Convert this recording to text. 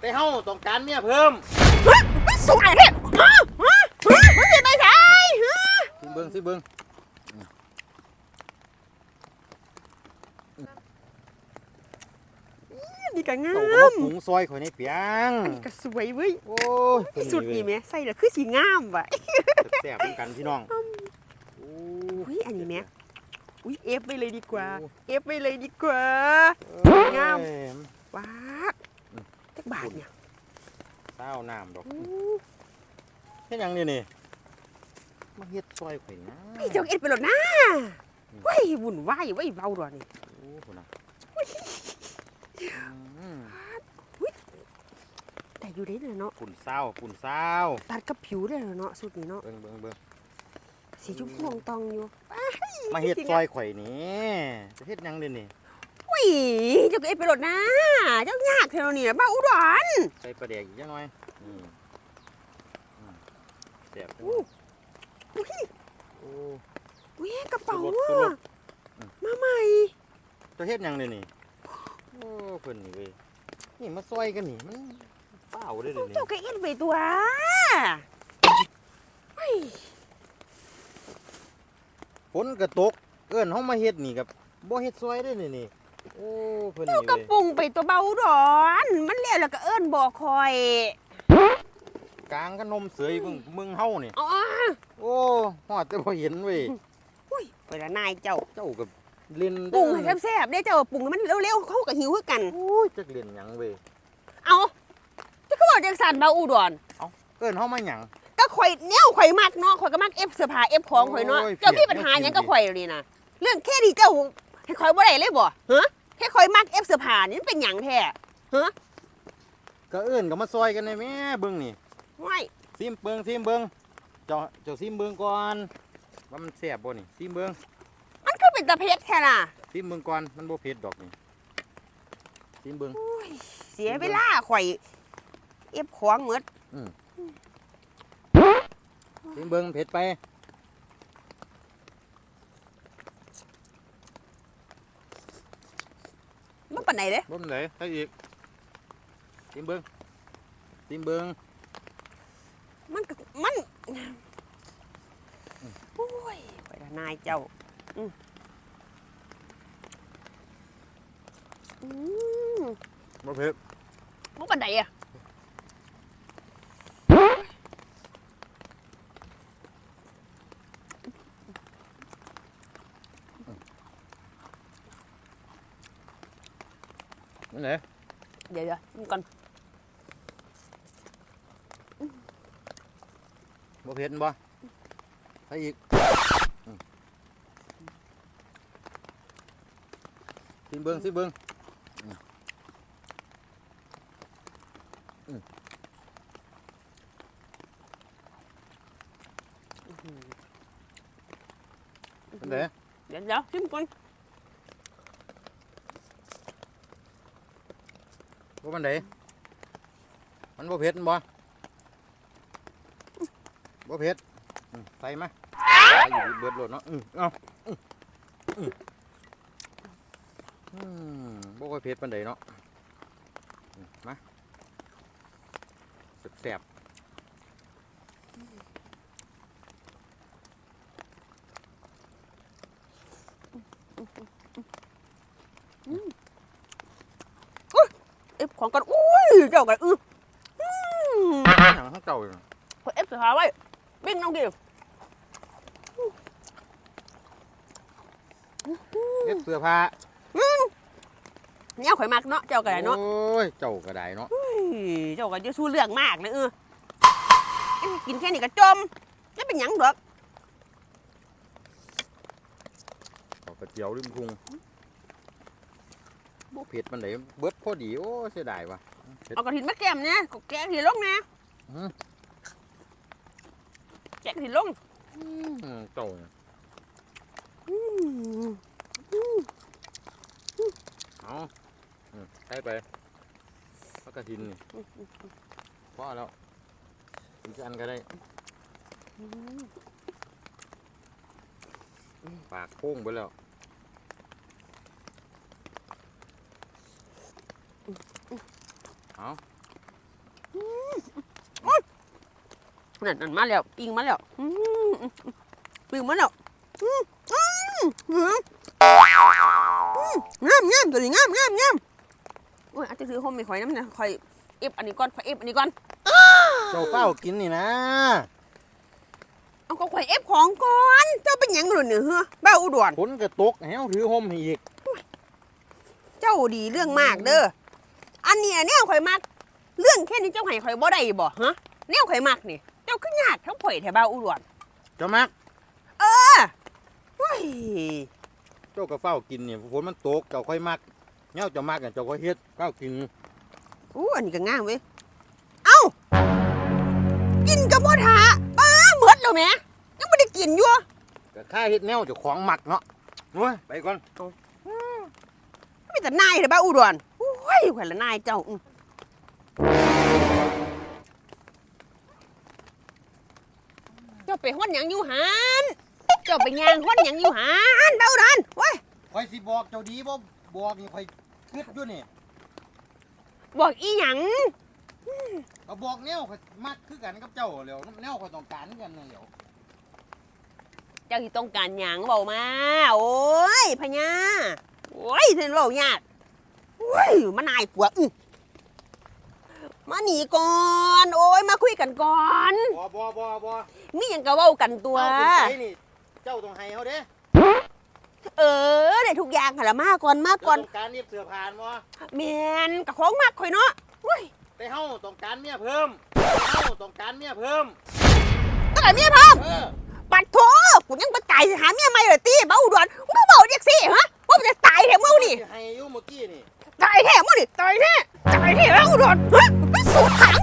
แต่เฮาต้องการเมียเพิ่มไม่สวยเนี่ยฮะฮะฮะมันจะไปไหนฮะสิเบิ่งสิเบิ่งนี่ก็งาเจ้าก็ม มาปรุงซอยข่อยในเปียงอันนี้ก็สวยเว้ยโอ้ยที่สุดนี่แม่ใส่แล้วคือสีงามว่ะ แซ่บๆเหมือนกันพี่น้องโอ้อุ้ยอันนี้แม่ อุ้ยเอฟไปเลยดีกว่า เอฟไปเลยดีกว่าม เอ้ย ว้าด อืม จักบาทเนี่ยเศร้าน้ำดอกอู้เฮ็ดหยังนี่นี่มาเฮ็ดซอยข่อยนะพี่เจ้าเอ็ดไปหลดนะเว้ยวุ่นวายเว้ยเบาด้วยนี่โอ้โหนะอืมแต่อยู่ได้เลยเนาะปุ่นเศร้าปุ่นเศร้าตัดกับผิวได้เลยเนาะสุดนี้เนาะเบิ่งเบิ่งเบิ่งสีชมพูตองๆอยู่ มาเฮ็ดซอยข่อยนี่จะเฮ็ดหยังนี่นี่ อุ้ยเจ้าก็เอ็ดไปหลดนะเจ้ายากเท่านี้นะบ้าอุดรใส่ปลาแดกอีกจังหน่อยอืมอืมแซ่บจังอู้อุ้ยโอ้อุ้ยกระเป๋าสุดรสสุดรอะสอืมมาใหม่จะเฮ็ดหยังนี่นี่โอ้เพิ่นนี่เว้ยนี่มาซอยกันนี่มันเปล่าเด้อเดี๋ยวนี้เจ้าก็เอ็ดไปตัวเฮ้ยฝนก็ตกเอิ้นเฮามาเฮ็ดนี่กับบ่เฮ็ดซอยเด้อนี่นี่ โอ้เพิ่นเจ้านี่กระเว้ยปุงไปตัวเบาอุดรมันแล้วแล้วก็เอิ้นบอกคอยกลางก็นมเสยเบิ่งมึงเฮานี่อ๋อโอ้ฮอดแต่บ่เห็นเว้ยอุ้ยไปละนายเจ้าเจ้าก็เล่นปรุงให้แซ่บๆได้เจ้าปรุงให้มันเร็วๆเขาก็หิวคือกัน โอ้ยจักเล่นหยังเว้ยเอาจะเขาบอกจังสันเบาอุดรเอิ้นเฮามาหยัง ก็ข่อยแนวข่อยมักเนาะข่อยก็มักเอฟเสื้อผ้าเอฟของข่อยเนาะโอ้ยเจ้ามีปัญหาหยังกับข่อยนี่นะเรื่องแค่นี้เจ้า ให้ข่อยบ่ได้เลยบ่ฮะแค่ข่อยมักเอฟเสื้อผ้านี่มันเป็นหยังแท้ก็เอิ้นก็มาซอยกันได้แม่เบิ่งนี่ว้ายซิมเบิ่งซิมเบิ่งเจ้าเจ้าซิมเบิ่งก่อนว่ามันแซ่บบ่นี่ซิมเบิ่งมันคือเป็นตะเพ็ดแท้ล่ะซิมเบิ่งก่อนมันบ่เผ็ดดอกนี่ซิมเบิ่งเสียเวลาข่อยเอฟของหมดซิมเบิ่งเผ็ดไป มันปานไหนเด้บ่มันไหนใส่อีกซิมเบิ่งซิมเบิ่งมันก็มันโอ้ยข่อยละนายเจ้าอืมอืม บ่เผ็ดมันปานไหนอะ นั่นแหละเดี๋ยวเดี๋ยวกินก่อนบ่เผ็ด บ่ใส่อีกอืมซิมเบิ่งซิมเบิ่งอืมอืมนั่นแหละเดี๋ยวเดี๋ยวชิมก่อนบ่มันไดมันบ่เผ็ดบ่บ่เผ็ดอืมใส่มาอยู่เบิดโหลดเนาะอืมเอาอืมอืมอืมบ่ค่อยเผ็ดปานใดเนาะมาแซ่บเอฟ ของก่อนอุ้ยเจ้ากันอื้ออืมๆหยังทั้งเก่าอยู่ขอเอฟสุดท้ายไว้บิ้งน้องดิเฮ็ดเสื้อผ้าเนี่ยข่อยมักเนาะเจ้ากันเนาะโอ้ยเจ้าก็ได้เนาะอุ้ยเจ้ากันจะสู้เรื่องมากเลยเออเอ้ยกินแค่นี้ก็จมจะเป็นหยังดอกเอากระเจียวริมพุง บ่เผ็ดปานใดเบิดพอดีโอ้เสียดายว่ะเผ็ด เอากระถินมาแกมเนี่ยกแกะกระถินลงนะอืม แกะกระถินลงอืมเจ้าเนี่ยอืมเอาอืมใส่ไปพักกระทินนี่พอแล้วอีกอันก็ได้ปากโค้งไปแล้ว เอานั่นนั่มาแล้วปิ้งมาแล้วปิ้งมาแล้วงามงามตัวนี้งามงามงามโอ้ยอาจจะถือโฮมไม่ค่อยน้ำนะค่อยเอฟอันนี้ก่อนค่อยเอฟอันนี้ก่อนเจ้าเป้ากินนี่นะเอาก็ค่อยเอฟของก่อนเจ้าเป็นหยังหล่นเหนือเหรอเบ้าอุดรฝนกระตกแห้วถือโฮมอีก เจ้าดีเรื่องมากเด้อ อันเนี้ยแนวข่อยมัก เรื่องแค่นี้เจ้าให้ข่อยบ่ได้บ่ฮะแนวข่อยมักนี่ เจ้าขึ้นยากทั้งข่อยแถวบ้าอุดรเจ้ามักเฮ้ยเจ้าก็เฝ้ากินนี่ฝนมันตกเจ้าค่อยมักเงี้ยเจ้ามักเนี่ยเจ้าก็เฮ็ดเฝ้ากินอู้อันนี้ก็ง่ามเว้ยเอ้ากินกับบ่ทาป้าหมดแล้วแหม่ยังไม่ได้กินอยู่ก็ข้าเฮ็ดแนวเจ้าของมักเนาะโอ้ยไปก่อน มีแต่นายแต่บ้าอุดรโอ้ยข่อยละนายเจ้าอื้อเจ้าไปห้อนหยังอยู่หันเจ้าไปย่างห้อนหยังอยู่หันบ้าอุดรโอ้ยคอยสิบอกเจ้าดีบ่บอกนี่คอยคิดอยู่นี่บอกอีหยังก็บอกแนวคอยมักคือกันกับเจ้าแล้วแนวคอยต้องการคือกันนั่นแหล้วเจ้าที่ต้องการหยังเบามา โอ้ยพญาโอ้ยเส้นเบายากโอ้ยมานายกว่าอื้อมาหนีก่อน โอ้ยมาคุยกันก่อน บ่บ่บ่บ่มีหยังก็เว้ากันตัว เจ้าเป็นไสนี่ เจ้าต้องให้เขาเด้เออได้ทุกอย่างหั่นละมาก่อนมาก่อนเจ้าต้องการเรียบเสื้อผ้าบ่แมนกับของมากข่อยเนาะโอ้ยแต่เฮาต้องการเมียเพิ่มเฮาต้องการเมียเพิ่มตั้งแต่เมียพร้อมเออ ปัดโถกูยังบ่ตายสิหาเมียใหม่เลยตีเบ้าอุดรมึงก็เบาเแท้มื่อนี่ตายแท้ตายแท้แล้วอุดรฮะมันสูดถัง